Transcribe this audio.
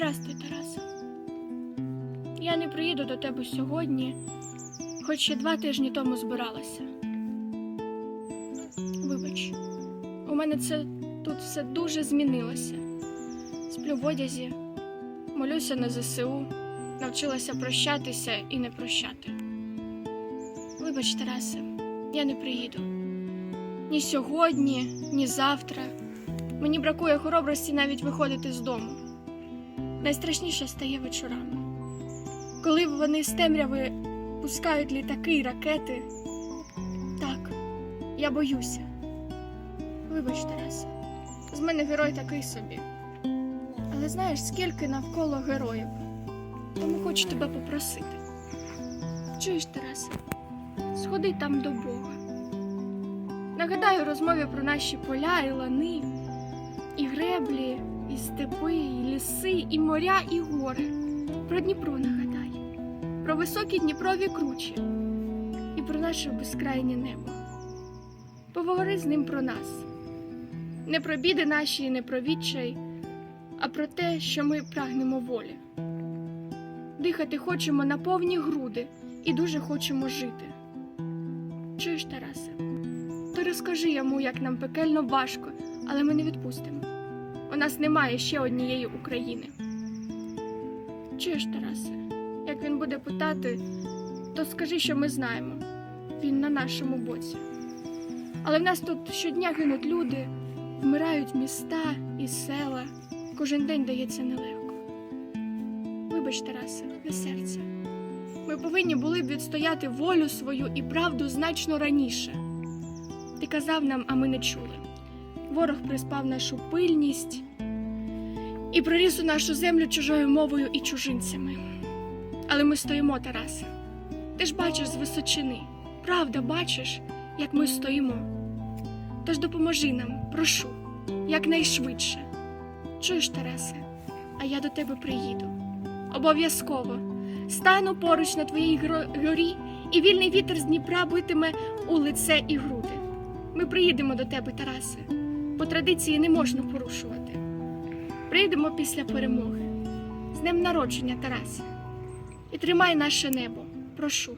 Здрастуй, Тарасе. Я не приїду до тебе сьогодні, хоч ще два тижні тому збиралася. Вибач, у мене це тут все дуже змінилося. Сплю в одязі, молюся на ЗСУ, навчилася прощатися і не прощати. Вибач, Тарасе, я не приїду. Ні сьогодні, ні завтра. Мені бракує хоробрості навіть виходити з дому. Найстрашніше стає вечорами. Коли вони з темряви пускають літаки й ракети. Так, я боюся. Вибач, Тарасе, з мене герой такий собі. Але знаєш, скільки навколо героїв. Тому хочу тебе попросити. Чуєш, Тарасе, сходи там до Бога. Нагадаю розмові про наші поля і лани, і греблі, і степи, і ліси, і моря, і гори. Про Дніпро нагадай, про високі Дніпрові кручі і про наше безкрайнє небо. Поговори з ним про нас. Не про біди наші, і не про відчай, а про те, що ми прагнемо волі. Дихати хочемо на повні груди і дуже хочемо жити. Чуєш, Тарасе? То розкажи йому, як нам пекельно важко, але ми не відпустимо. Нас немає ще однієї України. Чуєш, Тарасе, як він буде питати, то скажи, що ми знаємо. Він на нашому боці. Але в нас тут щодня гинуть люди, вмирають міста і села. Кожен день дається нелегко. Вибач, Тарасе, не серця. Ми повинні були б відстояти волю свою і правду значно раніше. Ти казав нам, а ми не чули. Ворог приспав нашу пильність і проріс у нашу землю чужою мовою і чужинцями. Але ми стоїмо, Тарасе. Ти ж бачиш з височини, правда бачиш, як ми стоїмо. Тож допоможи нам, прошу, якнайшвидше. Чуєш, Тарасе, а я до тебе приїду. Обов'язково стану поруч на твоїй горі, і вільний вітер з Дніпра битиме у лице і груди. Ми приїдемо до тебе, Тарасе, бо традиції не можна порушувати. Приїдемо після перемоги. З днем народження, Тарасе. І тримай наше небо. Прошу.